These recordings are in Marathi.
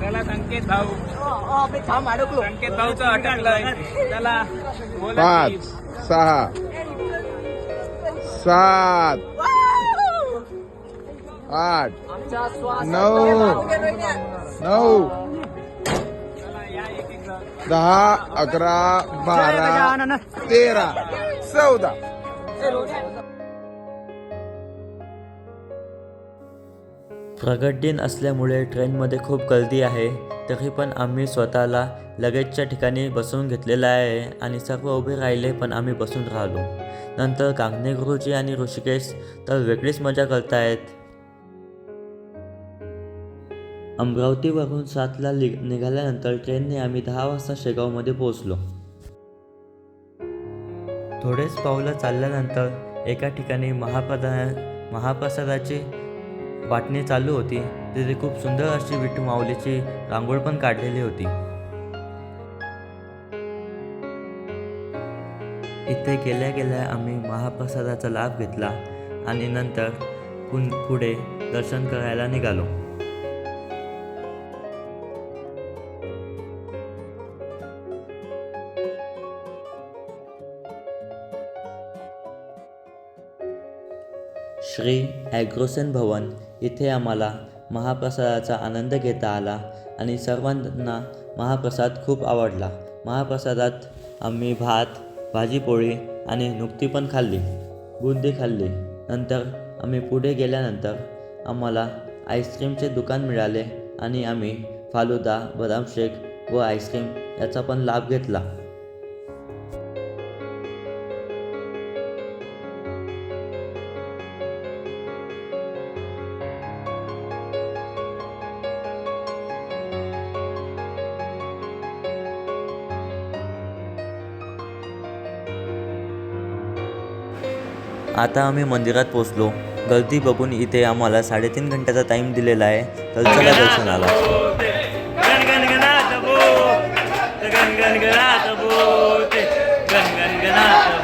चला संकेत भाऊ. संकेत भाऊचं अटकलं. चला बोला पाच. सहा सात आठ नऊ नऊ चला या एक एक जण. दहा अकरा बारा तेरा चौदा. प्रगट दिन असल्यामुळे ट्रेनमध्ये खूप गर्दी आहे तरी पण आम्ही स्वतःला लगेचच्या ठिकाणी बसवून घेतलेलं आहे आणि सर्व उभे राहिले पण आम्ही बसून राहिलो. नंतर कांगणे गुरुजी आणि ऋषिकेश तर वेगळीच मजा करतायत. अमरावतीवरून सातला लि निघाल्यानंतर ट्रेनने आम्ही दहा वाजता शेगावमध्ये पोहोचलो. थोडेच पावलं चालल्यानंतर एका ठिकाणी महाप्रदा महाप्रसादाची वाटणी चालू होती. तिथे खूप सुंदर अशी विठू माऊलीची रांगोळ पण काढलेली होती. इथे गेल्या गेल्या आम्ही महाप्रसादाचा लाभ घेतला आणि नंतर पुन पुढे दर्शन करायला निघालो. श्री ॲग्रोसेन भवन इथे आम्हाला महाप्रसादाचा आनंद घेता आला आणि सर्वांना महाप्रसाद खूप आवडला. महाप्रसादात आम्ही भात भाजीपोळी आणि नुकती पण खाल्ली बुंदी खाल्ली. नंतर आम्ही पुढे गेल्यानंतर आम्हाला आईस्क्रीमचे दुकान मिळाले आणि आम्ही फालुदा बदाम शेक व आईस्क्रीम याचा पण लाभ घेतला. आता आम्ही मंदिरात पोचलो. गर्दी बघून इथे आम्हाला साडेतीन घंट्याचा टाईम दिलेला आहे. तर चला दर्शनाला. गणगणगणात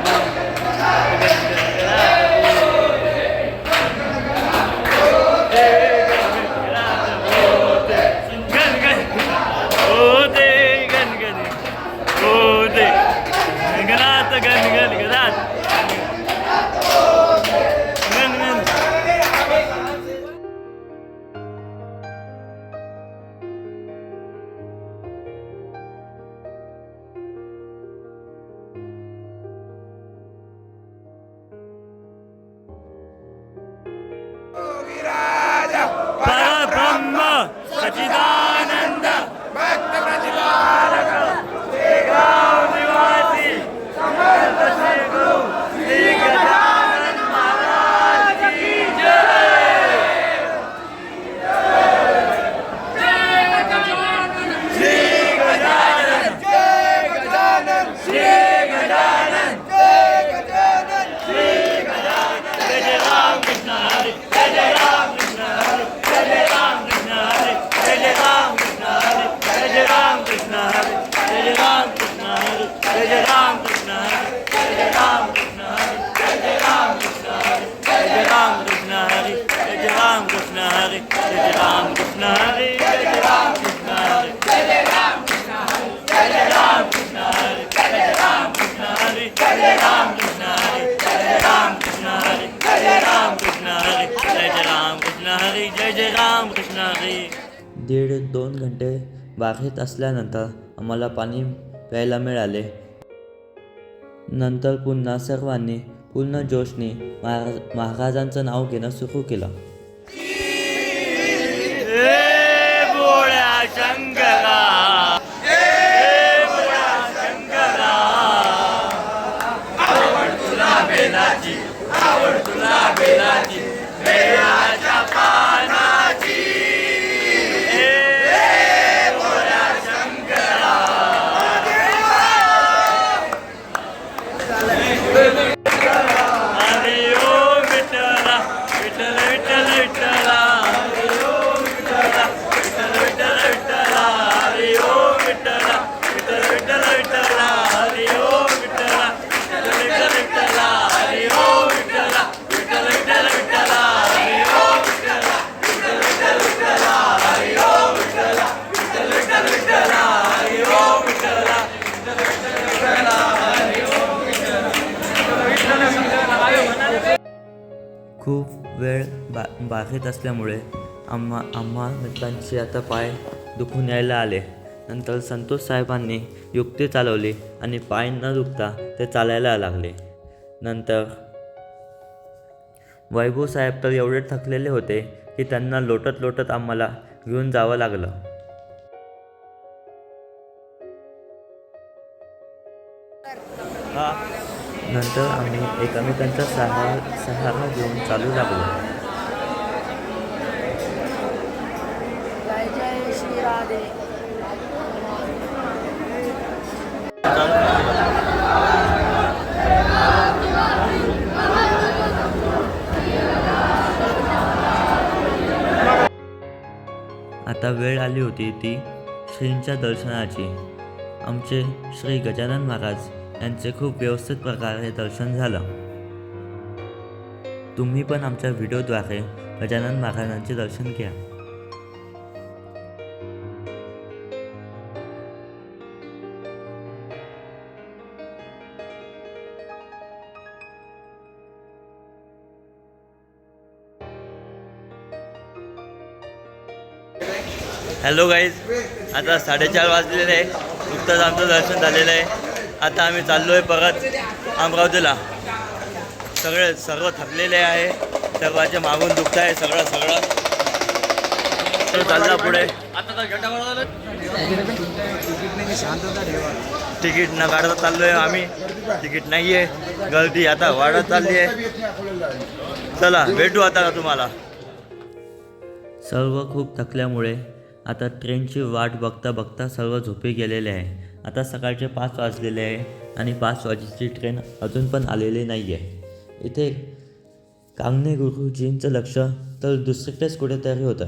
हरे जय जय राम कृष्ण हरे जय जय राम कृष्ण हरे जय जय राम कृष्ण हरे जय जय राम कृष्ण हरे जय जय राम कृष्ण हरे जय जय राम कृष्ण हरे जय जय राम कृष्ण हरे जय जय राम कृष्ण हरे जय जय राम कृष्ण हरे. जय जय राम कृष्ण हरे. जय जय राम कृष्ण हरे. जय जय राम कृष्ण हरे. जय जय राम कृष्ण हरे. जय जय राम कृष्ण हरे. जय जय राम कृष्ण हरे. जय जय राम कृष्ण हरे. दीड दोन घंटे बागेत असल्यानंतर आम्हाला पाणी प्यायला मिळाले. नंतर पुन्हा सर्वांनी पूर्ण जोशने महाराज महाराजांचं नाव घेणं सुरू केलं. खूप वेळ बा बाहेर असल्यामुळे आम्हा आम्हा मित्रांचे आता पाय दुखून यायला आले. नंतर संतोष साहेबांनी युक्ती चालवली आणि पाय न दुखता ते चालायला लागले. नंतर वैभव साहेब तर एवढे थकलेले होते की त्यांना लोटत लोटत आम्हाला घेऊन जावं लागलं. नंतर आम्ही एकमेकांचा सहा सहारा घेऊन चालू लागलो. आता वेळ आली होती ती श्रींच्या दर्शनाची. आमचे श्री गजानन महाराज यांचे खूप व्यवस्थित प्रकारे दर्शन झालं. तुम्ही पण आमच्या व्हिडिओद्वारे गजानन महाराजांचे दर्शन घ्या. हॅलो गाईज आता साडेचार वाजलेले आहे. नुकतंच आमचं दर्शन झालेलं आहे. आता आम्ही चाललो आहे परत अमरावतीला. सगळे सर्व थकलेले आहे. सर्वांचे मागून दुखत आहे सगळं सगळं. तर चालला पुढे. तिकीट न काढता चाललो आहे आम्ही. तिकीट नाही आहे गर्दी आता वाढत चालली आहे चला भेटू आता का तुम्हाला. सर्व खूप थकल्यामुळे आता ट्रेनची वाट बघता बघता सर्व झोपे गेलेले आहे. आता सकाळचे पाच वाजलेले आहे आणि पाच वाजेची ट्रेन अजून पण आलेली नाही आहे इथे कांगणे गुरुजींचं लक्ष तर दुसरीकडेच कुठेतरी होतं.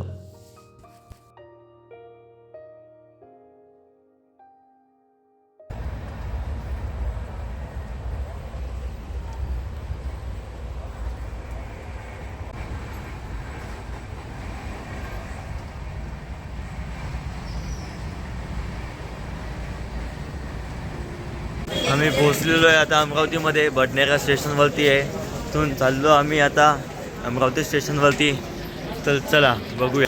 आम्ही पोहोचलेलो आहे आता अमरावतीमध्ये. बडनेरा स्टेशनवरती आहे. तिथून चाललो आम्ही आता अमरावती स्टेशनवरती. तर चला बघूया.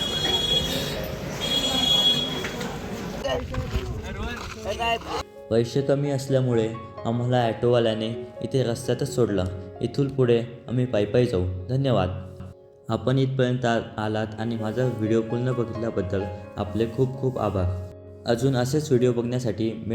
पैसे कमी असल्यामुळे आम्हाला ॲटोवाल्याने इथे रस्त्यातच सोडलं. इथून पुढे आम्ही पायी पायी जाऊ. धन्यवाद. आपण इथपर्यंत आलात आणि माझा व्हिडिओ पूर्ण बघितल्याबद्दल आपले खूप खूप आभार. अजून असेच व्हिडिओ बघण्यासाठी मे